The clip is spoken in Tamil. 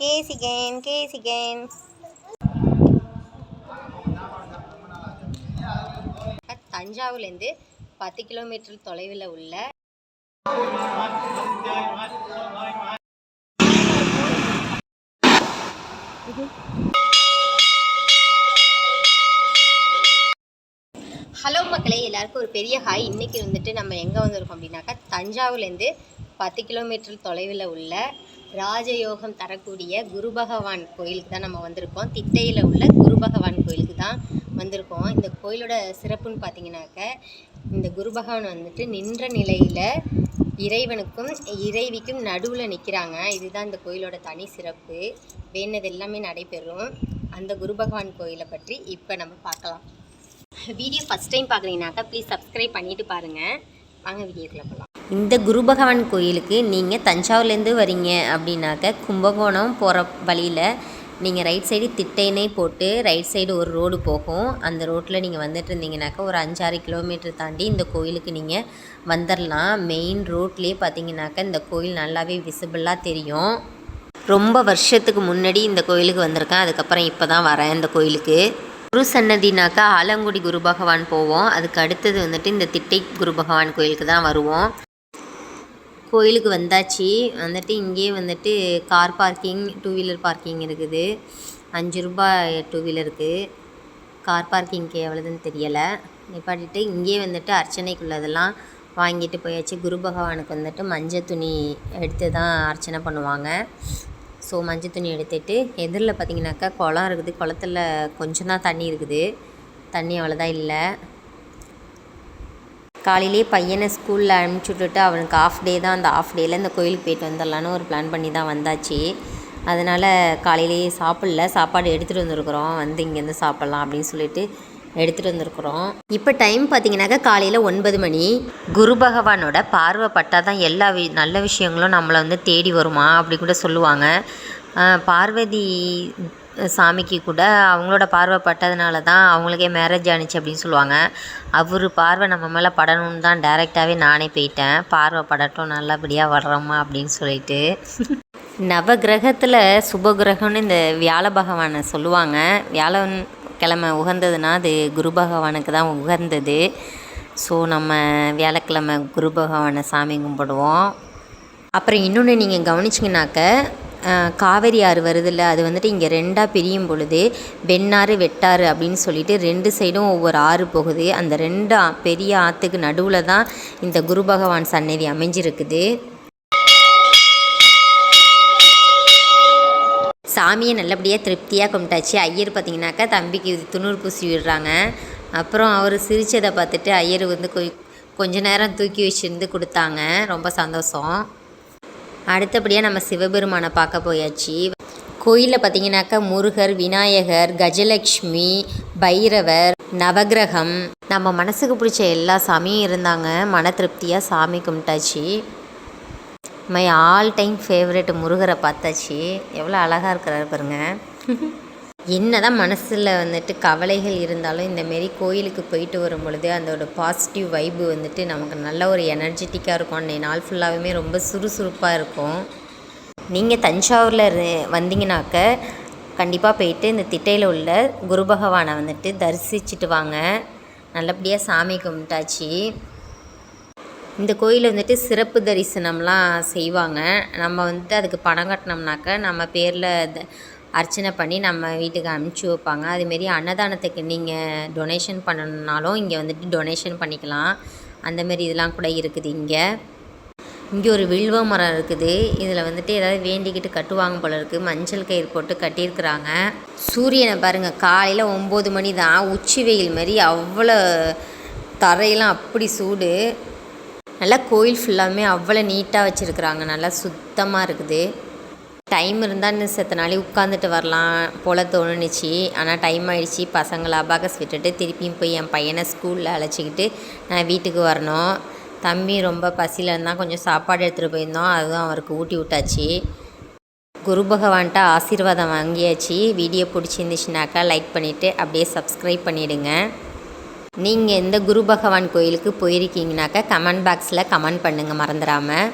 கேசிகேன் கேசிகேன் தஞ்சாவூர்லேருந்து பத்து கிலோமீட்டர் தொலைவில் உள்ள ஹலோ மக்களே எல்லாருக்கும் ஒரு பெரிய ஹாய் இன்றைக்கி வந்துட்டு நம்ம எங்கே வந்திருக்கோம் அப்படின்னாக்கா தஞ்சாவூர்லேருந்து பத்து கிலோமீட்டர் தொலைவில் உள்ள ராஜயோகம் தரக்கூடிய குரு பகவான் கோயிலுக்கு தான் நம்ம வந்திருக்கோம். திட்டையில் உள்ள குரு பகவான் கோயிலுக்கு தான் வந்திருக்கோம். இந்த கோயிலோட சிறப்புன்னு பார்த்தீங்கன்னாக்க இந்த குரு பகவான் வந்துட்டு நின்ற நிலையில் இறைவனுக்கும் இறைவிக்கும் நடுவில் நிற்கிறாங்க இதுதான் இந்த கோயிலோட தனி சிறப்பு. வேண்டது எல்லாமே நடைபெறும். அந்த குரு பகவான் கோயிலை பற்றி இப்போ நம்ம பார்க்கலாம். வீடியோ ஃபஸ்ட் டைம் பார்க்குறீங்கனாக்கா ப்ளீஸ் சப்ஸ்கிரைப் பண்ணிவிட்டு பாருங்கள் வாங்க வீடியோக்குள்ளே போகலாம் இந்த குரு பகவான் கோயிலுக்கு நீங்கள் தஞ்சாவூர்லேருந்து வரீங்க அப்படின்னாக்க கும்பகோணம் போகிற வழியில் நீங்கள் ரைட் சைடு திட்டைனே போட்டு ரைட் சைடு ஒரு ரோடு போகும். அந்த ரோட்டில் நீங்கள் வந்துட்டு இருந்தீங்கனாக்கா ஒரு அஞ்சாறு கிலோமீட்டர் தாண்டி இந்த கோயிலுக்கு நீங்கள் வந்துடலாம் மெயின் ரோட்லேயே பார்த்தீங்கன்னாக்கா இந்த கோயில் நல்லாவே விசிபிளாக தெரியும். ரொம்ப வருஷத்துக்கு முன்னாடி இந்த கோயிலுக்கு வந்திருக்கேன். அதுக்கப்புறம் இப்போ தான் வரேன் இந்த கோயிலுக்கு. குரு சன்னதினாக்கா ஆலங்குடி குரு பகவான் போவோம். அதுக்கு அடுத்தது வந்துட்டு இந்த திட்டை குரு பகவான் கோயிலுக்கு தான் வருவோம். கோயிலுக்கு வந்தாச்சு. வந்துட்டு இங்கேயே வந்துட்டு car parking two wheeler parking இருக்குது. அஞ்சு ரூபாய் டூ வீலருக்கு கார் பார்க்கிங்க்கு எவ்வளோதுன்னு தெரியலை. நிப்பாட்டிட்டு இங்கேயே வந்துட்டு அர்ச்சனைக்குள்ளதெல்லாம் வாங்கிட்டு போயாச்சு. குரு பகவானுக்கு வந்துட்டு மஞ்சள் துணி எடுத்து தான் அர்ச்சனை பண்ணுவாங்க. ஸோ மஞ்சள் துணி எடுத்துட்டு எதிரில் பார்த்தீங்கன்னாக்கா குளம் இருக்குது. குளத்துல கொஞ்சம் தான் தண்ணி இருக்குது. தண்ணி அவ்வளோதான் இல்லை. காலையிலே பையனை ஸ்கூலில் அனுப்பிச்சி விட்டுட்டு அவனுக்கு ஆஃப் டே தான் அந்த ஆஃப் டேயில் இந்த கோயிலுக்கு போயிட்டு வந்துடலான்னு ஒரு பிளான் பண்ணி தான் வந்தாச்சு. அதனால் காலையிலேயே சாப்பிடல. சாப்பாடு எடுத்துகிட்டு வந்திருக்கிறோம். வந்து இங்கேருந்து சாப்பிட்லாம் அப்படின்னு சொல்லிட்டு எடுத்துகிட்டு வந்திருக்குறோம். இப்போ டைம் பார்த்தீங்கன்னாக்கா காலையில் ஒன்பது மணி. குரு பகவானோட பார்வைப்பட்டால் தான் எல்லா வி நல்ல விஷயங்களும் நம்மளை வந்து தேடி வருமா அப்படி கூட சொல்லுவாங்க. பார்வதி சாமிக்கு கூட அவங்களோட பார்வை பட்டதுனால தான் அவங்களுக்கே மேரேஜ் ஆணுச்சு அப்படின்னு சொல்லுவாங்க. அவர் பார்வை நம்ம மேலே படணும்னு தான் டைரெக்டாகவே நானே போயிட்டேன். பார்வை படட்டும் நல்லபடியாக வர்றோமா அப்படின்னு சொல்லிட்டு. நவ கிரகத்தில் சுப சுபகிரகம்னு இந்த வியாழ பகவானை சொல்லுவாங்க. வியாழன் கிழமை உகந்ததுன்னா அது குரு பகவானுக்கு தான் உகந்தது. ஸோ நம்ம வியாழக்கிழமை குரு பகவானை சாமி கும்பிடுவோம். அப்புறம் இன்னொன்று நீங்கள் கவனிச்சிங்கனாக்க காவேரி ஆறு வருதுல்ல அது வந்துட்டு இங்கே ரெண்டாக பிரியும் பொழுது வெண்ணாறு வெட்டாறு அப்படின்னு சொல்லிட்டு ரெண்டு சைடும் ஒவ்வொரு ஆறு போகுது. அந்த ரெண்டு ஆ- பெரிய ஆற்றுக்கு நடுவில் தான் இந்த குரு பகவான் சன்னதி அமைஞ்சிருக்குது. சாமியை நல்லபடியாக திருப்தியாக கும்பிட்டாச்சு. ஐயர் பார்த்தீங்கன்னாக்கா தம்பிக்கு துணூர் பூசி விடுறாங்க. அப்புறம் அவர் சிரித்ததை பார்த்துட்டு ஐயர் வந்து கொ கொஞ்ச நேரம் தூக்கி வச்சுருந்து கொடுத்தாங்க. ரொம்ப சந்தோஷம். அடுத்தபடியாக நம்ம சிவபெருமானை பார்க்க போயாச்சு. கோயிலில் பார்த்தீங்கன்னாக்கா முருகர் விநாயகர் கஜலக்ஷ்மி பைரவர் நவகிரகம். நம்ம மனசுக்கு பிடிச்ச எல்லா சாமியும் இருந்தாங்க. மன திருப்தியாக சாமி கும்பிட்டாச்சு. மை ஆல் டைம் ஃபேவரெட் முருகரை பார்த்தாச்சு. எவ்வளோ அழகாக இருக்கிறாரு பாருங்கள் என்னதான் மனசில் வந்துட்டு கவலைகள் இருந்தாலும் இந்தமாரி கோயிலுக்கு போயிட்டு வரும் பொழுது அதோட பாசிட்டிவ் வைப்பு வந்துட்டு நமக்கு நல்ல ஒரு எனர்ஜெட்டிக்காக இருக்கும். அன்றைய நாள் ஃபுல்லாகவுமே ரொம்ப சுறுசுறுப்பாக இருக்கும். நீங்கள் தஞ்சாவூரில் இரு- வந்தீங்கனாக்க கண்டிப்பாக போயிட்டு இந்த திட்டையில் உள்ள குரு பகவானை வந்துட்டு தரிசிச்சுட்டு வாங்க. நல்லபடியாக சாமி கும்பிட்டாச்சு. இந்த கோயில் வந்துட்டு சிறப்பு தரிசனம்லாம் செய்வாங்க. நம்ம வந்துட்டு அதுக்கு பணம் கட்டினோம்னாக்க நம்ம பேரில் த- அர்ச்சனை பண்ணி நம்ம வீட்டுக்கு அனுப்பிச்சி வைப்பாங்க. அதுமாரி அன்னதானத்துக்கு நீங்கள் டொனேஷன் பண்ணணுன்னாலும் இங்கே வந்துட்டு டொனேஷன் பண்ணிக்கலாம். அந்தமாரி இதெல்லாம் கூட இருக்குது இங்கே. இங்கே ஒரு வில்வ மரம் இருக்குது. இதில் வந்துட்டு ஏதாவது வேண்டிக்கிட்டு கட்டுவாங்க போல இருக்குது மஞ்சள் கயிறு போட்டு கட்டியிருக்கிறாங்க. சூரியனை பாருங்கள் காலையில் ஒம்பது மணி தான். உச்சி வெயில் மாதிரி அவ்வளோ தரையெல்லாம் அப்படி சூடு. நல்லா கோயில் ஃபுல்லாமே அவ்வளோ நீட்டாக வச்சுருக்குறாங்க. நல்லா சுத்தமாக இருக்குது. டைம் இருந்தால் இன்னும் செத்த நாளே உட்காந்துட்டு வரலாம் போல தோணுச்சு ஆனால் டைம் ஆயிடுச்சு. பசங்களை அபாகஸ் விட்டுட்டு திருப்பியும் போய் என் பையனை ஸ்கூலில் அழைச்சிக்கிட்டு நான் வீட்டுக்கு வரணும். தம்பி ரொம்ப பசியில் இருந்தால் கொஞ்சம் சாப்பாடு எடுத்துகிட்டு போயிருந்தோம். அதுவும் அவருக்கு ஊட்டி விட்டாச்சு. குரு பகவான்கிட்ட ஆசீர்வாதம் வாங்கியாச்சு. வீடியோ பிடிச்சிருந்துச்சுனாக்கா லைக் பண்ணிவிட்டு அப்படியே சப்ஸ்கிரைப் பண்ணிவிடுங்க நீங்கள் எந்த குரு பகவான் கோயிலுக்கு போயிருக்கீங்கனாக்கா கமெண்ட் பாக்ஸில் கமெண்ட் பண்ணுங்கள் மறந்துடாமல்